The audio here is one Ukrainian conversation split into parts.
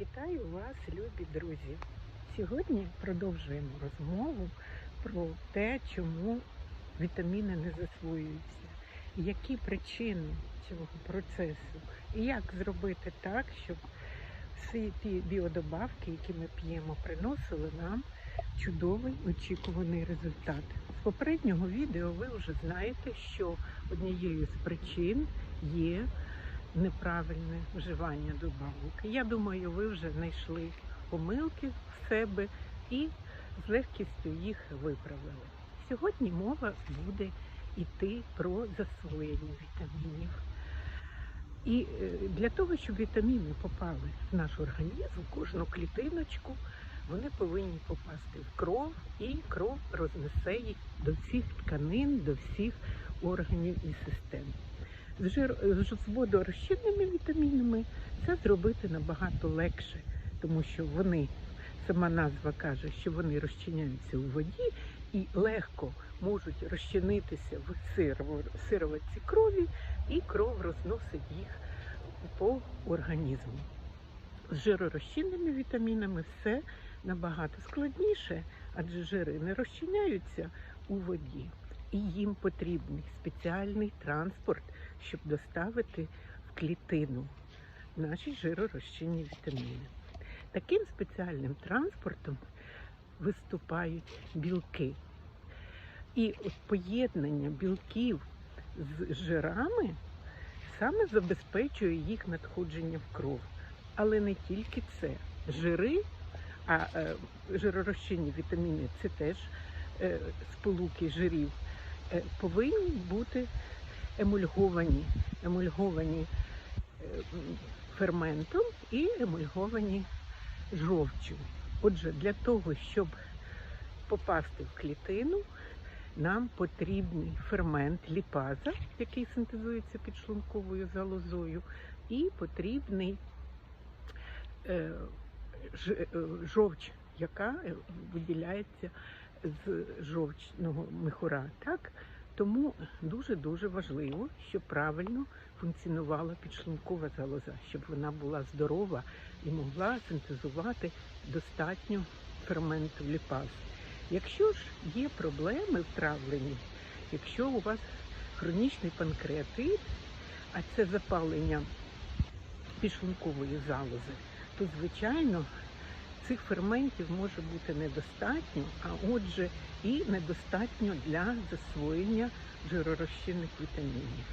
Вітаю вас, любі друзі! Сьогодні продовжуємо розмову про те, чому вітаміни не засвоюються, які причини цього процесу, і як зробити так, щоб всі ті біодобавки, які ми п'ємо, приносили нам чудовий очікуваний результат. З попереднього відео ви вже знаєте, що однією з причин є неправильне вживання добавок. Я думаю, ви вже знайшли помилки в себе і з легкістю їх виправили. Сьогодні мова буде йти про засвоєння вітамінів. І е, для того, щоб вітаміни попали в наш організм, в кожну клітиночку, вони повинні попасти в кров, і кров рознесе їх до всіх тканин, до всіх органів і систем. З жир з водорозчинними вітамінами це зробити набагато легше, тому що вони, сама назва каже, що вони розчиняються у воді і легко можуть розчинитися в сироватці крові, і кров розносить їх по організму. З жиророзчинними вітамінами все набагато складніше, адже жири не розчиняються у воді, і їм потрібний спеціальний транспорт, щоб доставити в клітину наші жиророзчинні вітаміни. Таким спеціальним транспортом виступають білки. І от поєднання білків з жирами саме забезпечує їх надходження в кров. Але не тільки це. Жири, а е, жиророзчинні вітаміни це теж е, сполуки жирів, повинні бути емульговані, емульговані е, ферментом і емульговані жовчю. Отже, для того, щоб попасти в клітину, нам потрібний фермент ліпаза, який синтезується підшлунковою залозою, і потрібний е, е, жовч, яка е, виділяється з жовчного михура. Так? Тому дуже-дуже важливо, щоб правильно функціонувала підшлункова залоза, щоб вона була здорова і могла синтезувати достатньо ферменту ліпаз. Якщо ж є проблеми в травленні, якщо у вас хронічний панкреатит, а це запалення підшлункової залози, то звичайно цих ферментів може бути недостатньо, а отже, і недостатньо для засвоєння жиророзчинних вітамінів.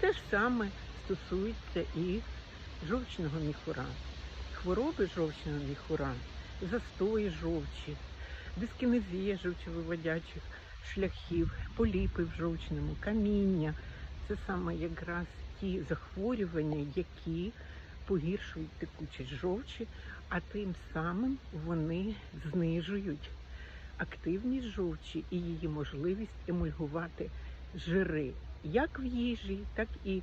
Те ж саме стосується і жовчного міхура. Хвороби жовчного міхура, застої жовчі, дискінезія жовчовиводячих шляхів, поліпи в жовчному, каміння. Це саме якраз ті захворювання, які погіршують текучість жовчі, а тим самим вони знижують активність жовчі і її можливість емульгувати жири як в їжі, так і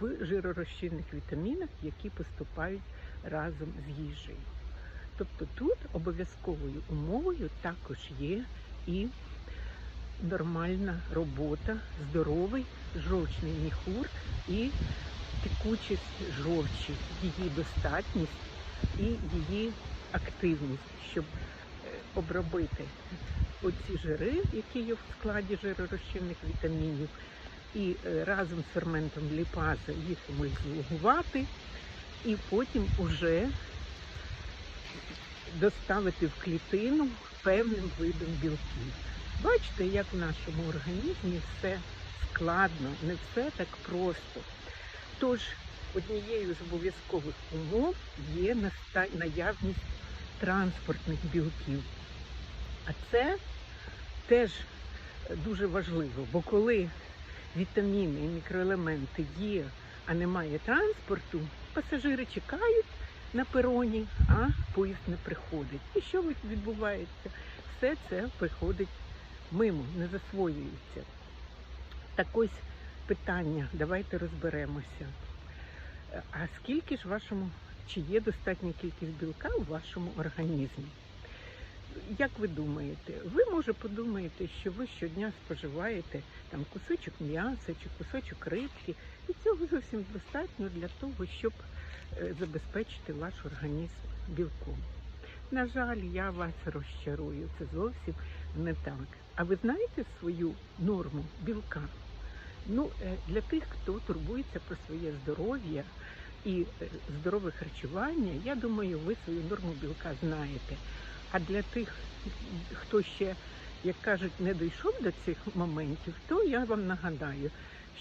в жиророзчинних вітамінах, які поступають разом з їжею. Тобто тут обов'язковою умовою також є і нормальна робота, здоровий жовчний міхур і текучість жовчі, її достатність і її активність, щоб е, обробити оці жири, які є в складі жиророзчинних вітамінів, і е, разом з ферментом ліпаза їх емульгувати, і потім уже доставити в клітину певним видом білків. Бачите, як в нашому організмі все складно, не все так просто. Тож однією з обов'язкових умов є наявність транспортних білків. А це теж дуже важливо, бо коли вітаміни і мікроелементи є, а немає транспорту, пасажири чекають на пероні, а поїзд не приходить. І що відбувається? Все це приходить мимо, не засвоюється. Так ось питання, давайте розберемося. А скільки ж вашому, чи є достатня кількість білка у вашому організмі? Як ви думаєте? Ви може подумаєте, що ви щодня споживаєте там кусочок м'яса чи кусочок рибки, і цього зовсім достатньо для того, щоб е, забезпечити ваш організм білком. На жаль, я вас розчарую. Це зовсім не так. А ви знаєте свою норму білка? Ну, е, для тих, хто турбується про своє здоров'я і здорове харчування, я думаю, ви свою норму білка знаєте. А для тих, хто ще, як кажуть, не дійшов до цих моментів, то я вам нагадаю,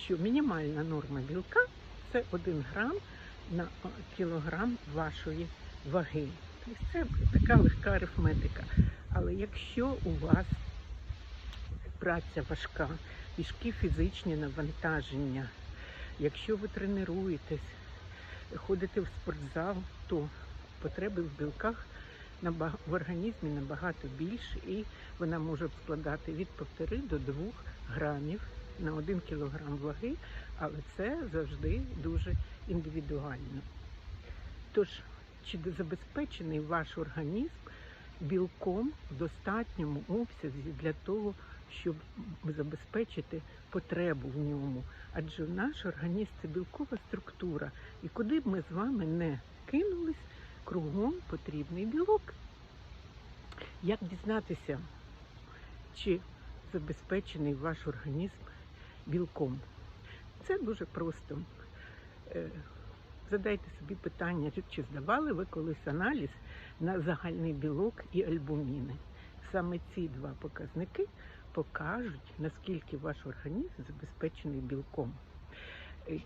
що мінімальна норма білка це 1 грам на кілограм вашої ваги. Тобто це така легка арифметика. Але якщо у вас праця важка, важкі фізичні навантаження, якщо ви тренуєтесь, ходите в спортзал, то потреби в білках в організмі набагато більше і вона може складати від 1,5 до 2 грамів на 1 кілограм ваги, але це завжди дуже індивідуально. Тож, чи забезпечений ваш організм білком в достатньому обсязі для того, щоб забезпечити потребу в ньому? Адже наш організм це білкова структура, і куди б ми з вами не кинулись, кругом потрібний білок. Як дізнатися, чи забезпечений ваш організм білком? Це дуже просто. Е, Задайте собі питання, чи- чи здавали ви колись аналіз на загальний білок і альбуміни. Саме ці два показники покажуть, наскільки ваш організм забезпечений білком. Е,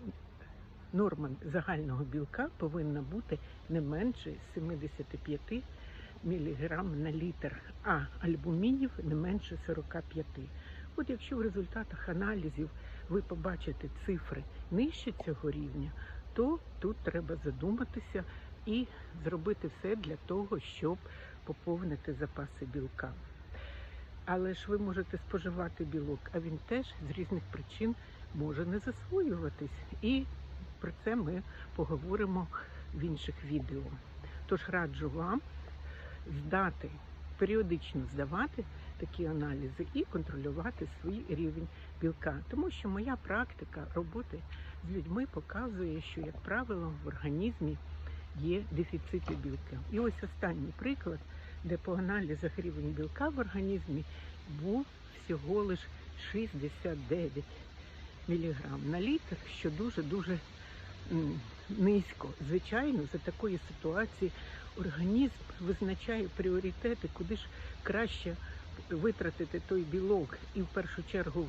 Норма загального білка повинна бути не менше 75 мг на літр, а альбумінів не менше 45. От якщо в результатах аналізів ви побачите цифри нижче цього рівня, то тут треба задуматися і зробити все для того, щоб поповнити запаси білка. Але ж ви можете споживати білок, а він теж з різних причин може не засвоюватись. І про це ми поговоримо в інших відео. Тож раджу вам здати, періодично здавати такі аналізи і контролювати свій рівень білка. Тому що моя практика роботи з людьми показує, що, як правило, в організмі є дефіцити білка. І ось останній приклад, де по аналізах білка в організмі був всього лиш 69 мг на літр, що дуже-дуже низько. Звичайно, за такої ситуації організм визначає пріоритети, куди ж краще витратити той білок, і в першу чергу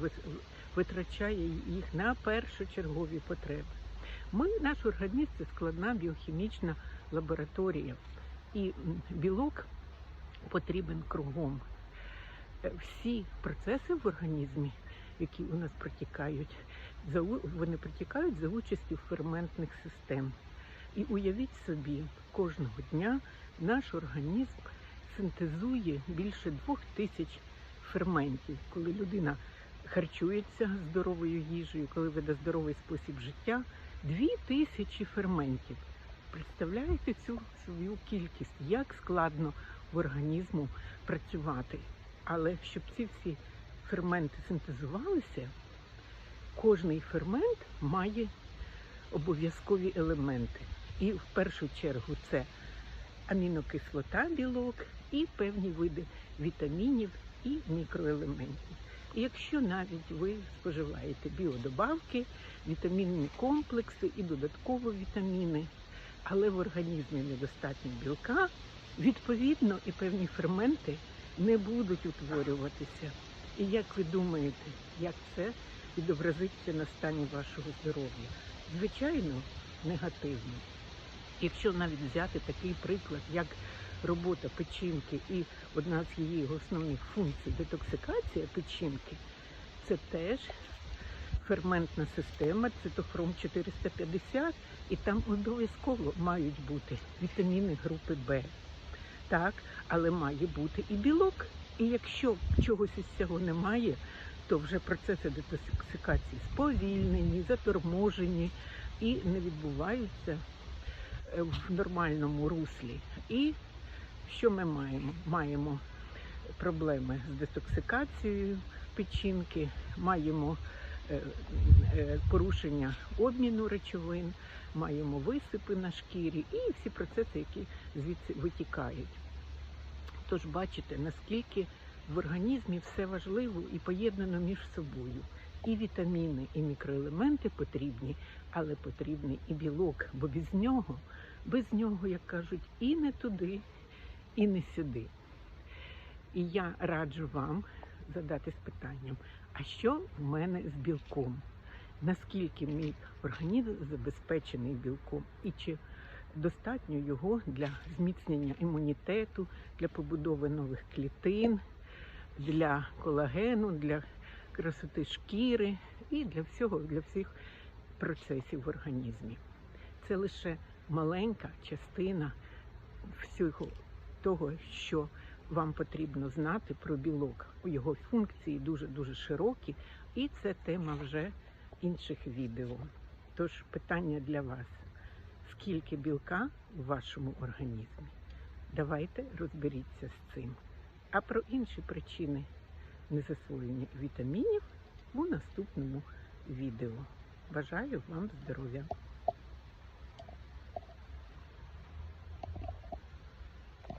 витрачає їх на першочергові потреби. Ми, наш організм це складна біохімічна лабораторія, і білок потрібен кругом. Е, Всі процеси в організмі, які у нас протікають, вони протікають за участю ферментних систем. І уявіть собі, кожного дня наш організм синтезує більше двох тисяч ферментів, коли людина харчується здоровою їжею, коли веде здоровий спосіб життя, дві тисячі ферментів. Представляєте цю свою кількість, як складно в організму працювати. Але щоб ці всі ферменти синтезувалися, кожний фермент має обов'язкові елементи. І в першу чергу це амінокислота, білок і певні види вітамінів і мікроелементів. І якщо навіть ви споживаєте біодобавки, вітамінні комплекси і додатково вітаміни, але в організмі недостатньо білка, відповідно і певні ферменти не будуть утворюватися. І як ви думаєте, як це відобразиться на стані вашого здоров'я? Звичайно, негативно. Якщо навіть взяти такий приклад, як робота печінки і одна з її основних функцій детоксикація печінки, це теж ферментна система, цитохром 450, і там обов'язково мають бути вітаміни групи Б. Так, але має бути і білок. І якщо чогось із цього немає, то вже процеси детоксикації сповільнені, заторможені і не відбуваються е, в нормальному руслі. І що ми маємо? Маємо проблеми з детоксикацією печінки, маємо е, е, порушення обміну речовин, маємо висипи на шкірі і всі процеси, які звідси витікають. Тож бачите, наскільки в організмі все важливо і поєднано між собою. І вітаміни, і мікроелементи потрібні, але потрібний і білок, бо без нього, без нього, як кажуть, і не туди, і не сюди. І я раджу вам задатись питанням, а що в мене з білком? Наскільки мій організм забезпечений білком? І чи достатньо його для зміцнення імунітету, для побудови нових клітин, для колагену, для красоти шкіри і для всього, для всіх процесів в організмі. Це лише маленька частина всього того, що вам потрібно знати про білок. Його функції дуже-дуже широкі, і це тема вже інших відео. Тож питання для вас: скільки білка в вашому організмі? Давайте розберіться з цим. А про інші причини незасвоєння вітамінів у наступному відео. Бажаю вам здоров'я!